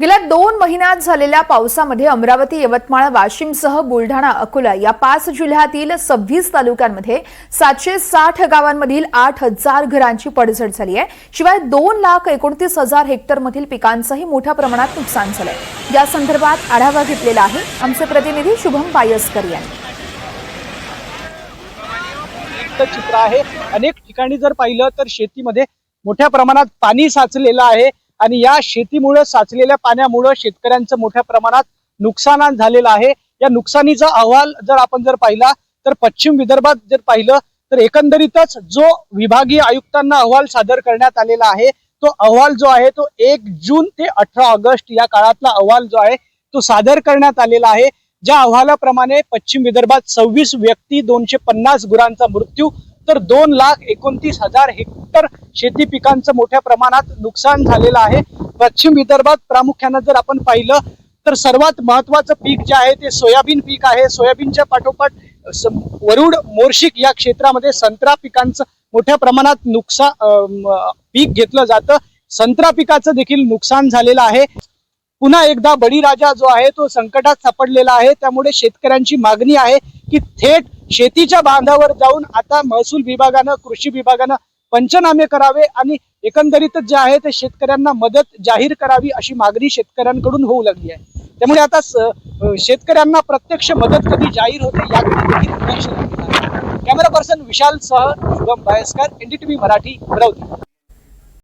गेल्या दोन महिन्यात झालेल्या पावसामध्ये अमरावती यवतमाळ वाशिमसह बुलढाणा अकोला या पाच जिल्ह्यातील सव्वीस तालुक्यांमध्ये सातशे साठ गावांमधील आठ हजार घरांची पडझड झाली आहे. शिवाय दोन लाख एकोणतीस हजार हेक्टरमधील पिकांचंही मोठ्या प्रमाणात नुकसान झालंय. या संदर्भात आढावा घेतलेला आहे आमचे प्रतिनिधी शुभम पायसकर यांनी. चित्र आहे. अनेक ठिकाणी जर पाहिलं तर शेतीमध्ये मोठ्या प्रमाणात पाणी साचलेलं आहे. आणि या शेतीमुळे साचलेल्या पाण्यामुळं शेतकऱ्यांचं मोठ्या प्रमाणात नुकसान झालेलं आहे. या नुकसानीचा अहवाल जर आपण जर पाहिला तर पश्चिम विदर्भात जर पाहिलं तर एकंदरीतच जो विभागीय आयुक्तांना अहवाल सादर करण्यात आलेला आहे तो अहवाल जो आहे तो एक जून ते अठरा ऑगस्ट या काळातला अहवाल जो आहे तो सादर करण्यात आलेला आहे. ज्या अहवालाप्रमाणे पश्चिम विदर्भात सव्वीस व्यक्ती दोनशे पन्नास गुरांचा मृत्यू तर दोन लाख एकोणतीस हजार हेक्टर शेती पिकांचं मोठ्या प्रमाणात नुकसान झालेलं आहे. पश्चिम विदर्भात प्रामुख्यानं जर आपण पाहिलं तर सर्वात महत्वाचं पीक जे आहे ते सोयाबीन पीक आहे. सोयाबीनच्या पाठोपाठ वरुड मोर्शिक या क्षेत्रामध्ये संत्रा पिकांचं मोठ्या प्रमाणात नुकसान पीक घेतलं जातं. संत्रा पिकाचं देखील नुकसान झालेलं आहे. पुन्हा एकदा बळीराजा जो आहे तो संकटात सापडलेला आहे. त्यामुळे शेतकऱ्यांची मागणी आहे की थेट शेतीच्या बांधावर जाऊन आता महसूल विभागानं कृषी विभागानं पंचनामे करावे आणि एकंदरीतच जे आहे ते शेतकऱ्यांना मदत जाहीर करावी अशी मागणी शेतकऱ्यांकडून होऊ लागली आहे. त्यामुळे आता शेतकऱ्यांना प्रत्यक्ष मदत कधी जाहीर होते याकडे कॅमेरा पर्सन विशाल सह शुभम बायस्कर एनडीटीव्ही मराठी अमरावती